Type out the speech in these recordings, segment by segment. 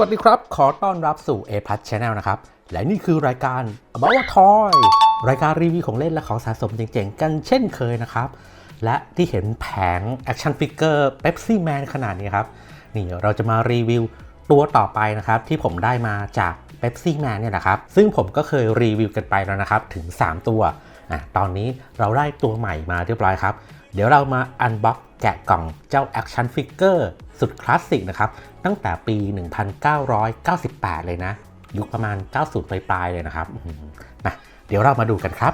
วัสดีครับ ขอต้อนรับสู่ A Plus Channel นะครับ และนี่คือรายการ About a Toy รายการรีวิวของเล่นและของสะสมเจ๋งๆ กันเช่นเคยนะครับ และที่เห็นแผง Action Figure Pepsi Man ขนาดนี้ครับ นี่เราจะมารีวิวตัวต่อไปนะครับ ที่ผมได้มาจาก Pepsi Man เนี่ยนะครับ ซึ่งผมก็เคยรีวิวกันไปแล้วนะครับ ถึง 3 ตัวอะตอนนี้เราได้ตัวใหม่มาเรียบร้อยครับ ดี๋ยวเรามาอันบ็อกแกะกล่องเจ้า Action Figure สุดคลาสสิกนะครับ ตั้งแต่ปี 1998 เลยนะ ยุคประมาณ 90 ปลายๆเลยนะครับมาเดี๋ยวเรามาดูกันครับ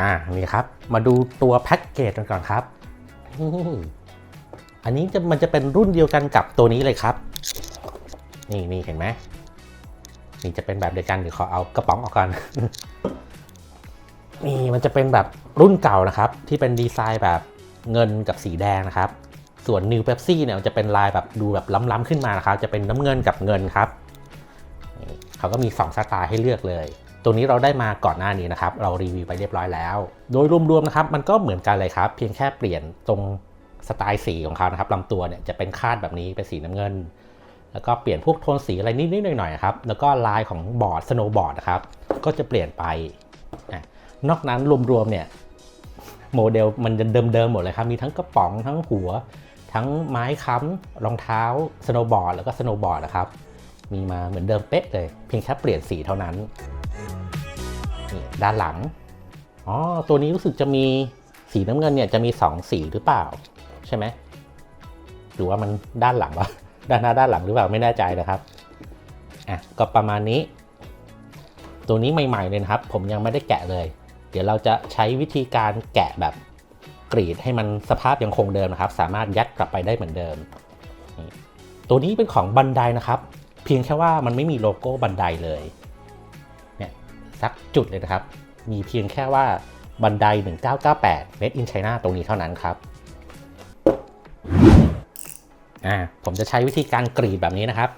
อ่า นี่ครับ มาดูตัวแพ็กเกจกันก่อนครับอันนี้จะมันจะเป็นรุ่นเดียวกันกับตัวนี้เลยครับ นี่นี่เห็นไหมนี่จะเป็นแบบเดียวกันเดี๋ยวขอเอากระป๋องออกก่อน นี่มันจะเป็นแบบรุ่นเก่านะครับ ที่เป็นดีไซน์แบบเงินกับสีแดงนะครับ ส่วน New Pepsi เนี่ยจะเป็นลายแบบดูแบบล้ำๆขึ้นมานะครับ จะเป็นน้ำเงินกับเงินครับเขาก็มี2สไตล์ให้เลือกเลย ตัวนี้เราได้มาก่อนหน้านี้นะครับ เรารีวิวไปเรียบร้อยแล้ว โดยรวมๆนะครับ มันก็เหมือนกันเลยครับ เพียงแค่เปลี่ยนตรงสไตล์สีของเขานะครับลำตัวเนี่ยจะเป็นคาดแบบนี้เป็นสีน้ำเงิน แล้วก็เปลี่ยนพวกโทนสีอะไรนิดๆหน่อยๆครับ แล้วก็ลายของบอร์ดสโนว์บอร์ดนะครับ ก็จะเปลี่ยนไป นอกนั้นรวมๆเนี่ยโมเดลมันจะเดิมๆหมดเลยครับ มีทั้งกระป๋องทั้งหัว ทั้งไม้ค้ำรองเท้าสโนว์บอร์ดแล้วก็สโนว์บอร์ดนะครับ มีมาเหมือนเดิมเป๊ะเลย เพียงแค่เปลี่ยนสีเท่านั้นนี่ด้านหลังอ๋อตัวนี้รู้สึกจะมีสีน้ำเงินเนี่ยจะมี 2 สีหรือเปล่า ใช่ไหมหรือว่ามันด้านหลังวะด้านหน้าด้านหลังหรือเปล่าไม่แน่ใจนะครับอะก็ประมาณนี้ ตัวนี้ใหม่ๆเลยนะครับ ผมยังไม่ได้แกะเลย เดี๋ยวเราจะใช้วิธีการแกะแบบกรีดให้มันสภาพยังคงเดิมนะครับ สามารถยัดกลับไปได้เหมือนเดิม ตัวนี้เป็นของบันไดนะครับ เพียงแค่ว่ามันไม่มีโลโก้บันไดเลยเนี่ยสักจุดเลยนะครับ มีเพียงแค่ว่าบันได 1998 Made in China ตรงนี้เท่านั้นครับอ่าผมจะใช้วิธีการกรีดแบบนี้นะครับ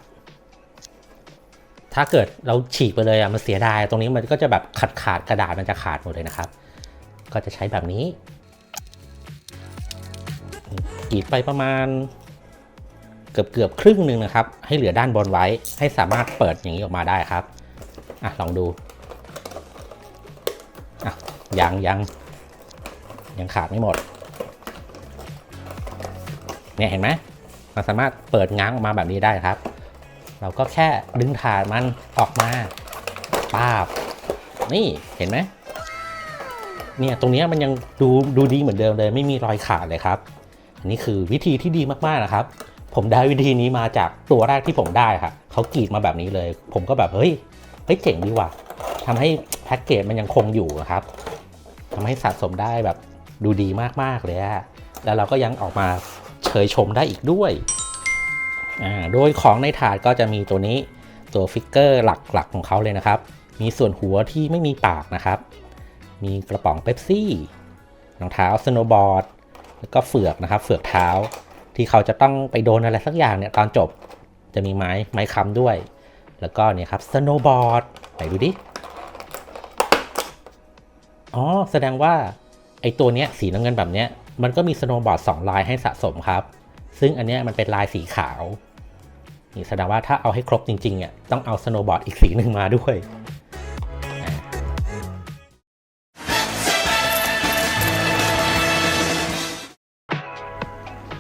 ถ้าเกิดเราฉีกไปเลยอะมันเสียดายตรงนี้มันก็จะแบบขาดขาดกระดาษมันจะขาดหมดเลยนะครับ ก็จะใช้แบบนี้กรีดไปประมาณเกือบเกือบครึ่งหนึ่งนะครับ ให้เหลือด้านบนไว้ให้สามารถเปิดอย่างนี้ออกมาได้ครับอะลองดูอะยังยังยังขาดไม่หมดเนี่ยเห็นไหมมันสามารถเปิดง้างออกมาแบบนี้ได้ครับ เราก็แค่ดึงถาดมันออกมาป้าบ นี่เห็นไหมเนี่ยตรงนี้มันยังดูดูดีเหมือนเดิมเลย ไม่มีรอยขาดเลยครับอันนี้คือวิธีที่ดีมากๆนะครับ ผมได้วิธีนี้มาจากตัวแรกที่ผมได้ค่ะเขากรีดมาแบบนี้เลย ผมก็แบบเฮ้ยเฮ้ยเจ๋งดีว่ะทำให้แพ็กเกจมันยังคงอยู่นะครับทำให้สะสมได้แบบดูดีมากๆเลยอะแล้วเราก็ยังออกมาเชยชมได้อีกด้วย โดยของในถาดก็จะมีตัวนี้ตัวฟิกเกอร์หลักๆของเขาเลยนะครับ มีส่วนหัวที่ไม่มีปากนะครับ มีกระป๋องเป๊ปซี่รองเท้าสโนบอร์ดแล้วก็เฟือกนะครับ เฟือกเท้าที่เขาจะต้องไปโดนอะไรสักอย่างเนี่ยตอนจบจะมีไม้ไม้ค้ำด้วย แล้วก็เนี่ยครับสโนบอร์ดไหนดูดิอ๋อแสดงว่าไอตัวเนี้ยสีน้ำเงินแบบเนี้ยมันก็มีสโนบอร์ดสองลายให้สะสมครับ ซึ่งอันนี้มันเป็นลายสีขาว นี่แสดงว่าถ้าเอาให้ครบจริงๆเนี่ยต้องเอาสโนว์บอร์ดอีกสีหนึ่งมาด้วย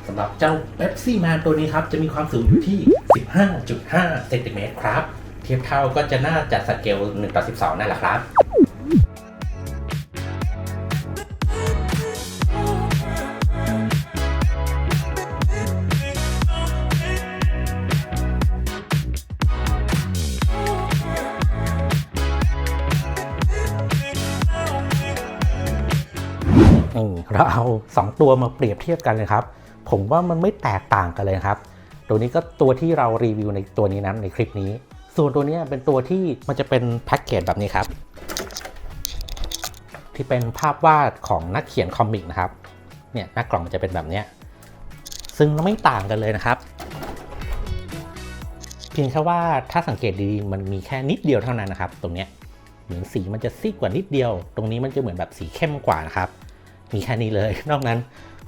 สำหรับเจ้า Pepsi Man ตัวนี้ครับ จะมีความสูงอยู่ที่ 15.5 เซนติเมตรครับ เทียบเท่าก็จะน่าจะสเกล 1 ต่อ 12 นั่นแหละครับ เราเอา 2 ตัวมาเปรียบเทียบกันเลยครับ ผมว่ามันไม่แตกต่างกันเลยครับ ตัวนี้ก็ตัวที่เรารีวิวในตัวนี้นั้นในคลิปนี้ ส่วนตัวนี้เป็นตัวที่มันจะเป็นแพ็กเกจแบบนี้ครับ ที่เป็นภาพวาดของนักเขียนคอมิกนะครับ เนี่ยหน้ากล่องมันจะเป็นแบบนี้ ซึ่งไม่ต่างกันเลยนะครับ เพียงแค่ว่าถ้าสังเกตดีๆมันมีแค่นิดเดียวเท่านั้นนะครับ ตรงนี้เหมือนสีมันจะซีดกว่านิดเดียว ตรงนี้มันจะเหมือนแบบสีเข้มกว่านะครับ มีแค่นี้เลย นอกนั้น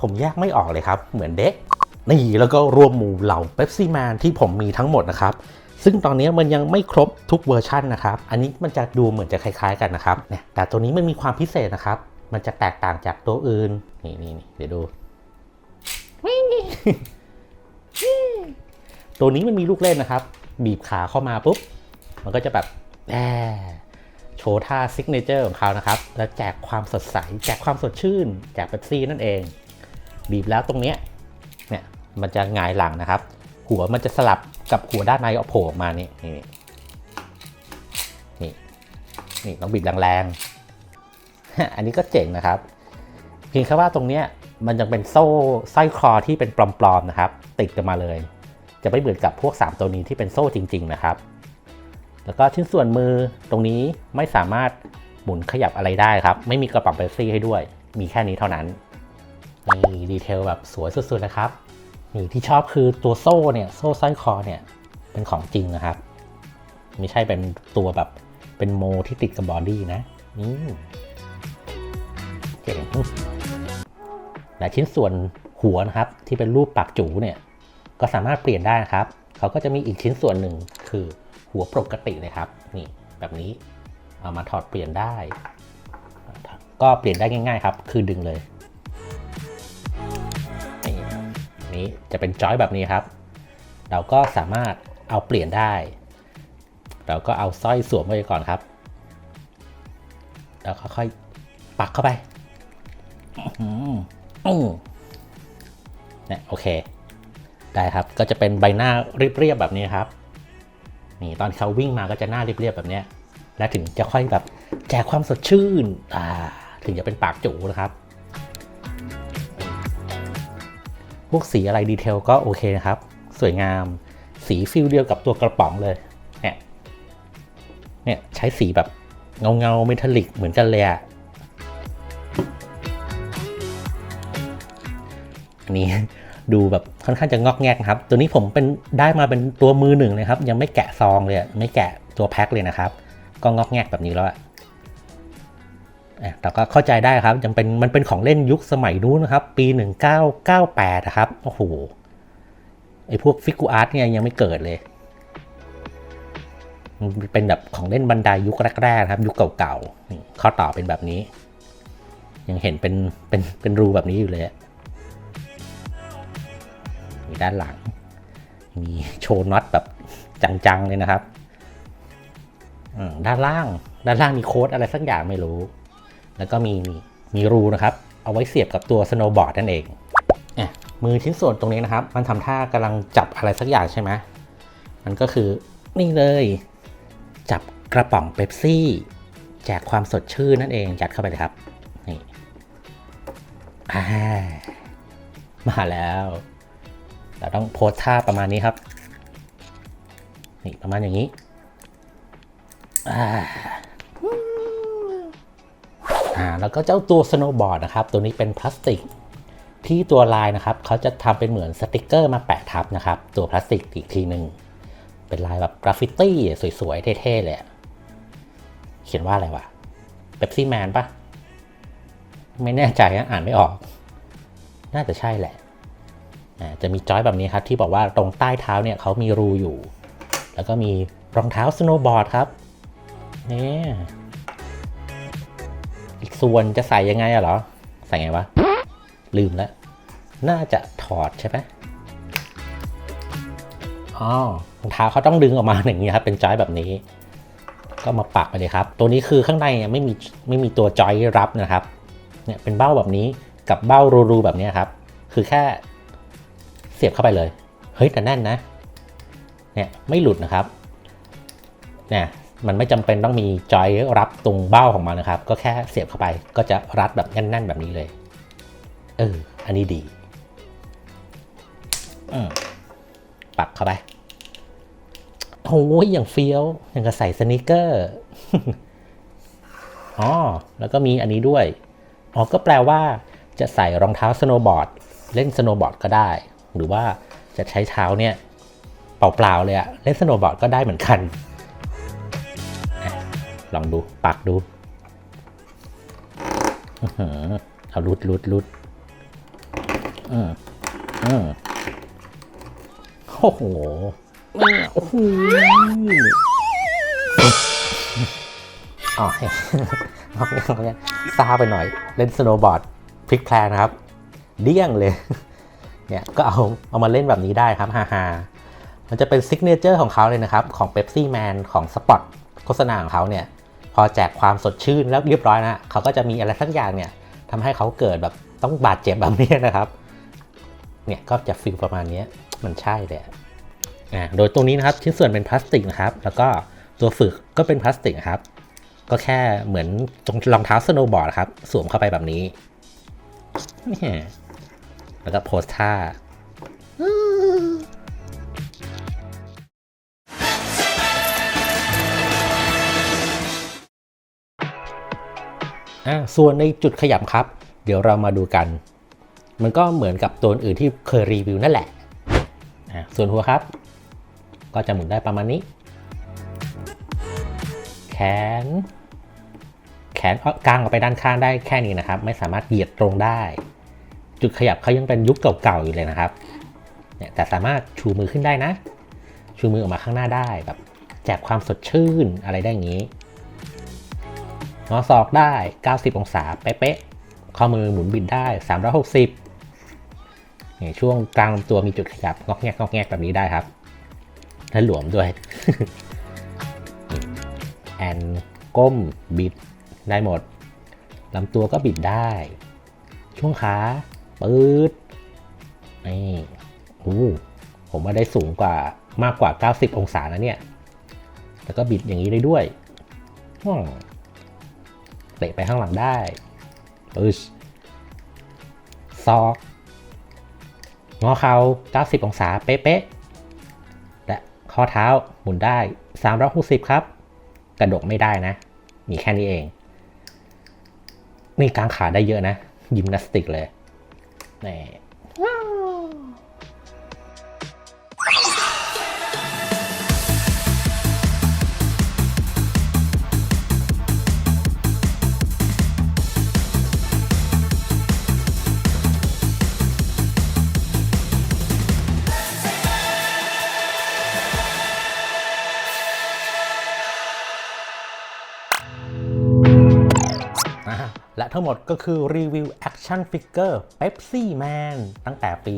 ผมแยกไม่ออกเลยครับ เหมือนเด็กนี่แล้วก็รวมหมู่เหล่าเ e ปซี่แมนที่ผมมีทั้งหมดนะครับ ซึ่งตอนนี้มันยังไม่ครบทุกเวอร์ชันนะครับ อันนี้มันจะดูเหมือนจะคล้ายๆกันนะครับเนี่ยแต่ตัวนี้มันมีความพิเศษนะครับ มันจะแตกต่างจากตัวอื่น นี่นี่นี่เดี๋ยวดู ตัวนี้มันมีลูกเล่นนะครับ บีบขาเข้ามาปุ๊บ มันก็จะแบบแอ โชว์ท่าซิกเนเจอร์ของเขานะครับ แล้วแจกความสดใส แจกความสดชื่น แจกเป๊ปซี่นั่นเอง บีบแล้วตรงเนี้ยเนี่ยมันจะงายหลังนะครับ หัวมันจะสลับกับหัวด้านในเอาโผล่ออกมานี่นี่นี่นี่ต้องบีบแรงๆ อันนี้ก็เจ๋งนะครับ เพียงแค่ว่าตรงเนี้ยมันยังเป็นโซ่สร้อยคอที่เป็นปลอมๆนะครับ ติดกันมาเลย จะไม่เหมือนกับพวก 3 ตัวนี้ที่เป็นโซ่จริง ๆ นะครับ แล้วก็ชิ้นส่วนมือตรงนี้ไม่สามารถหมุนขยับอะไรได้ครับ ไม่มีกระป๋องเบปซี่ให้ด้วย มีแค่นี้เท่านั้นนี่ดีเทลแบบสวยสุดๆนะครับ นี่ที่ชอบคือตัวโซ่เนี่ยโซ่สร้อยคอเนี่ยเป็นของจริงนะครับ ไม่ใช่เป็นตัวแบบเป็นโมที่ติดกับบอดี้นะนี่เจ๋งและชิ้นส่วนหัวนะครับที่เป็นรูปปากจูเนี่ยก็สามารถเปลี่ยนได้นะครับ เขาก็จะมีอีกชิ้นส่วนหนึ่งคือ หัวปกติเลยครับนี่แบบนี้เอามาถอดเปลี่ยนได้ ก็เปลี่ยนได้ง่าย ๆ ครับ คือดึงเลยนี่จะเป็นจอยแบบนี้ครับ เราก็สามารถเอาเปลี่ยนได้ เราก็เอาสร้อยสวมไว้ก่อนครับ แล้วค่อยๆปักเข้าไปอืมอเนี่ยโอเค ได้ครับ ก็จะเป็นใบหน้าเรียบๆแบบนี้ครับ นี่ตอนเขาวิ่งมาก็จะหน้าเรียบๆแบบเนี้ย และถึงจะค่อยแบบแจกความสดชื่นอ่าถึงจะเป็นปากจูนะครับ พวกสีอะไรดีเทลก็โอเคนะครับ สวยงาม สีฟิลเดียวกับตัวกระป๋องเลย เนี่ย เนี่ยใช้สีแบบเงาเงาเมทัลลิกเหมือนกันเลยอะอันนี้ ดูแบบค่อนข้างจะงอกแงกครับ ตัวนี้ผมเป็นได้มาเป็นตัวมือหนึ่งเลยครับ ยังไม่แกะซองเลยไม่แกะตัวแพ็คเลยนะครับ ก็งอกแงกแบบนี้แล้วอะแต่ก็เข้าใจได้ครับยังเป็นมันเป็นของเล่นยุคสมัยนู้นนะครับ ปี 1998นะครับโอ้โหไอพวกฟิกูอาร์ตเนี่ยยังไม่เกิดเลยมันเป็นแบบของเล่นบันไดยุคแรกๆนะครับ ยุคเก่าๆข้อต่อเป็นแบบนี้ ยังเห็นเป็นเป็นเป็นรูแบบนี้อยู่เลยอะ ด้านหลัง มีโชว์น็อตแบบจังๆเลยนะครับด้านล่าง ด้านล่างมีโค้ดอะไรสักอย่างไม่รู้ แล้วก็มีนี่มีรูนะครับ เอาไว้เสียบกับตัวสโนว์บอร์ดนั่นเองเนี่ยมือชิ้นส่วนตรงนี้นะครับ มันทำท่ากำลังจับอะไรสักอย่างใช่ไหมมันก็คือนี่เลย จับกระป๋องเบปซี่แจกความสดชื่นนั่นเองยัดเข้าไปเลยครับ นี่มาแล้ว เราต้องโพสท่าประมาณนี้ครับ นี่ประมาณอย่างนี้อ่าอ่าแล้วก็เจ้าตัวสโนว์บอร์ดนะครับ ตัวนี้เป็นพลาสติกที่ตัวลายนะครับเขาจะทำเป็นเหมือนสติกเกอร์มาแปะทับนะครับ ตัวพลาสติกอีกทีหนึ่งเป็นลายแบบกราฟฟิตี้สวยๆ เท่ๆ เลยอะเขียนว่าอะไรวะเ e ปซี่แมนปะไม่แน่ใจนะอ่านไม่ออก น่าจะใช่แหละ จะมีจอยแบบนี้ครับที่บอกว่าตรงใต้เท้าเนี่ยเขามีรูอยู่ แล้วก็มีรองเท้าสโนว์บอร์ดครับนี่อีกส่วนจะใส่ยังไงอะเหรอ ใส่ไงวะ ลืมแล้ว น่าจะถอดใช่ไหมอ๋อรองเท้าเขาต้องดึงออกมาอย่างนี้ครับเป็นจอยแบบนี้ ก็มาปักไปเลยครับ ตัวนี้คือข้างในไม่มีไม่มีตัวจอยรับนะครับ เนี่ยเป็นเบ้าแบบนี้กับเบ้ารูๆแบบนี้ครับ คือแค่ เสียบเข้าไปเลย เฮ้ยแต่แน่นนะ เนี่ยไม่หลุดนะครับ เนี่ยมันไม่จำเป็นต้องมีจอยรับตรงเบ้าของมันนะครับ ก็แค่เสียบเข้าไปก็จะรัดแบบแน่น ๆ แบบนี้เลย เออ อันนี้ดีปักเข้าไปโอ้ยอย่างเฟี้ยว อย่างกับใส่สนิเกอร์ อ๋อ แล้วก็มีอันนี้ด้วย อ๋อ ก็แปลว่าจะใส่รองเท้าสโนว์บอร์ด เล่นสโนว์บอร์ดก็ได้ หรือว่าจะใช้เท้าเนี่ยเปล่าๆเลยอะเล่นสโนว์บอร์ดก็ได้เหมือนกัน ลองดูปักดูเอาลุดลุดลุดอืมอืมโอ้โหโอ้โหอ๋อเอาเอาเนี่ยซาไปหน่อย เล่นสโนว์บอร์ดพลิกแพลงนะครับ เดี้ยงเลย เนี่ยก็เอาเอามาเล่นแบบนี้ได้ครับฮาฮามันจะเป็นซิกเนเจอร์ของเขาเลยนะครับ ของ Pepsi Man ของสปอตโฆษณาของเขาเนี่ย พอแจกความสดชื่นแล้วเรียบร้อยนะเขาก็จะมีอะไรสักอย่างเนี่ยทำให้เขาเกิดแบบต้องบาดเจ็บแบบนี้นะครับ เนี่ยก็จะฟีลประมาณนี้มันใช่เลยอะอ่าโดยตรงนี้นะครับชิ้นส่วนเป็นพลาสติกนะครับ แล้วก็ตัวฝึกก็เป็นพลาสติกครับ ก็แค่เหมือนรองเท้าสโนว์บอร์ดครับ สวมเข้าไปแบบนี้ แล้วก็โพสท่าอะส่วนในจุดขยับครับ เดี๋ยวเรามาดูกัน มันก็เหมือนกับตัวอื่นที่เคยรีวิวนั่นแหละอะส่วนหัวครับ ก็จะหมุนได้ประมาณนี้ แขน แขนกางออกไปด้านข้างได้แค่นี้นะครับ ไม่สามารถเหยียดตรงได้ จุดขยับเขายังเป็นยุคเก่าๆอยู่เลยนะครับเนี่ยแต่สามารถชูมือขึ้นได้นะ ชูมือออกมาข้างหน้าได้แบบแจกความสดชื่นอะไรได้อย่างนี้งอศอกได้ 90 องศาเป๊ะๆข้อมือหมุนบิดได้ 360นี่ช่วงกลางลำตัวมีจุดขยับงอกแงกงอกแงกแบบนี้ได้ครับ และหลวมด้วยแอนก้มบิดได้หมดลำตัวก็บิดได้ ช่วงขา ปื๊ดนี่โอ้ผมว่าได้สูงกว่ามากกว่า 90 องศานะเนี่ย แล้วก็บิดอย่างนี้ได้ด้วยอืมเตะไปข้างหลังได้ปึ๊ชซอก งอเข่า90 องศา เป๊ะๆ และข้อเท้าหมุนได้ 360 ครับ กระดกไม่ได้นะ มีแค่นี้เอง นี่กางขาได้เยอะนะ ยิมนาสติกเลย นี่ และทั้งหมดก็คือรีวิวแอคชั่นฟิกเกอร์ Pepsi Man ตั้งแต่ปี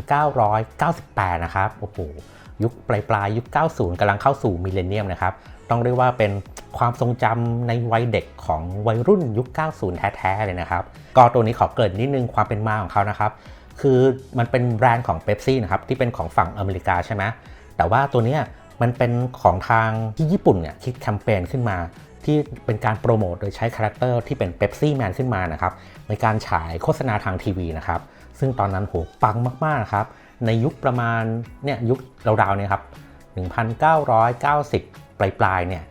1998 นะครับ โอ้โห ยุคปลายปลายยุค 90 กำลังเข้าสู่มิเลเนียมนะครับ ต้องเรียกว่าเป็นความทรงจำในวัยเด็กของวัยรุ่นยุค 90 แท้ๆ เลยนะครับ ก็ตัวนี้ขอเกริดนิดนึงความเป็นมาของเขานะครับ คือมันเป็นแบรนด์ของเ e ปซี่นะครับ ที่เป็นของฝั่งอเมริกาใช่ไหมแต่ว่าตัวเนี้ยมันเป็นของทางที่ญี่ปุ่นเนี่ยคิดแคมเปญขึ้นมา ที่เป็นการโปรโมทโดยใช้คาแรคเตอร์ที่เป็นเ e ปซี่แมนขึ้นมานะครับในการฉายโฆษณาทางทีวีนะครับซึ่งตอนนั้นโหปังมากๆนะครับในยุคประมาณเนี่ยยุคราวๆเนี่ยครับ 1990 ปลายๆเนี่ย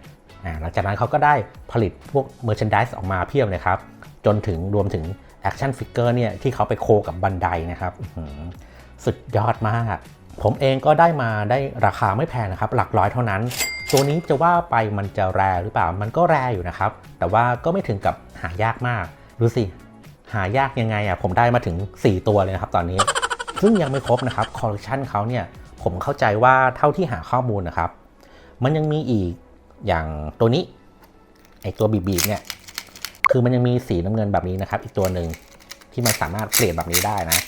หลังจากนั้นเขาก็ได้ผลิตพวกเมอร์ช n นดิสออกมาเพียบเลยครับ จนถึงรวมถึงแอคชั่นฟิกเกอร์เนี่ยที่เขาไปโคกับบันไดนะครับสุดยอดมาก ผมเองก็ได้มาได้ราคาไม่แพงนะครับ หลักร้อยเท่านั้น ตัวนี้จะว่าไปมันจะแรหรือเปล่า มันก็แรอยู่นะครับ แต่ว่าก็ไม่ถึงกับหายากมาก ดูสิ หายากยังไงอะ ผมได้มาถึง 4 ตัวเลยนะครับตอนนี้ ซึ่งยังไม่ครบนะครับ คอลเลคชันเขาเนี่ย ผมเข้าใจว่าเท่าที่หาข้อมูลนะครับ มันยังมีอีกอย่างตัวนี้ ไอตัวบีบีเนี่ย คือมันยังมีสีน้ำเงินแบบนี้นะครับ อีกตัวหนึ่งที่มันสามารถเปลี่ยนแบบนี้ได้นะ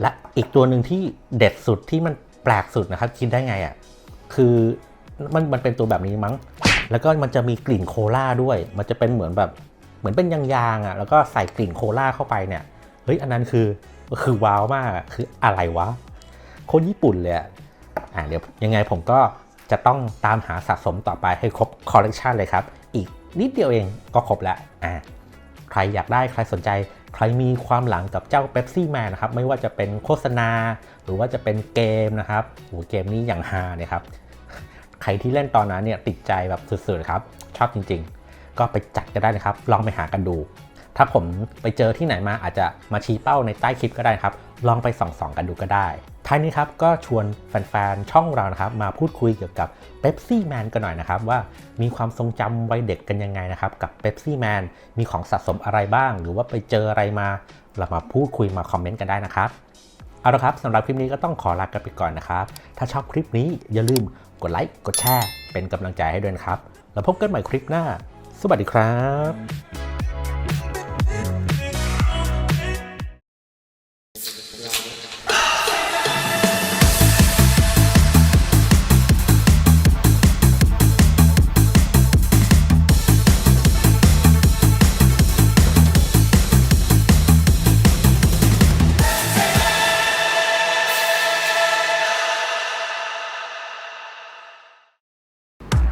และอีกตัวหนึ่งที่เด็ดสุดที่มันแปลกสุดนะครับ คิดได้ไงอะ่ะ คือ มันมันเป็นตัวแบบนี้มั้ง แล้วก็มันจะมีกลิ่นโคลาด้วย มันจะเป็นเหมือนแบบเหมือนเป็นยางๆอะแล้วก็ใส่กลิ่นโคลาเข้าไปเนี่ยเฮ้ยอันนั้นคือคือว้าวมากคืออะไรวะ คนญี่ปุ่นเลยอะอ่าเดี๋ยวยังไงผมก็จะต้องตามหาสะสมต่อไปให้ครบคอลเลกชันเลยครับ อีกนิดเดียวเองก็ครบแล้วอ่าใครอยากได้ใครสนใจ ใครมีความหลังกับเจ้า Pepsi Man นะครับ ไม่ว่าจะเป็นโฆษณา หรือว่าจะเป็นเกมนะครับโอ้เกมนี้อย่างฮาเนี่ยครับ ใครที่เล่นตอนนั้นเนี่ยติดใจแบบสุดๆครับ ชอบจริงๆ ก็ไปจัดกันได้นะครับ ลองไปหากันดู ถ้าผมไปเจอที่ไหนมาอาจจะมาชี้เป้าในใต้คลิปก็ได้ครับ ลองไปส่องๆกันดูก็ได้ท้ายนี้ครับก็ชวนแฟนๆ ช่องเรานะครับ มาพูดคุยเกี่ยวกับ Pepsi Man กันหน่อยนะครับ ว่ามีความทรงจำวัยเด็กกันยังไงนะครับ กับ Pepsi Man มีของสะสมอะไรบ้าง หรือว่าไปเจออะไรมาเรามาพูดคุยมาคอมเมนต์กันได้นะครับ เอาเอาละครับสำหรับคลิปนี้ก็ต้องขอลากันไปก่อนนะครับ ถ้าชอบคลิปนี้อย่าลืม กดไลค์ กดแชร์ เป็นกำลังใจให้ด้วยนะครับ แล้วพบกันใหม่คลิปหน้า สวัสดีครับ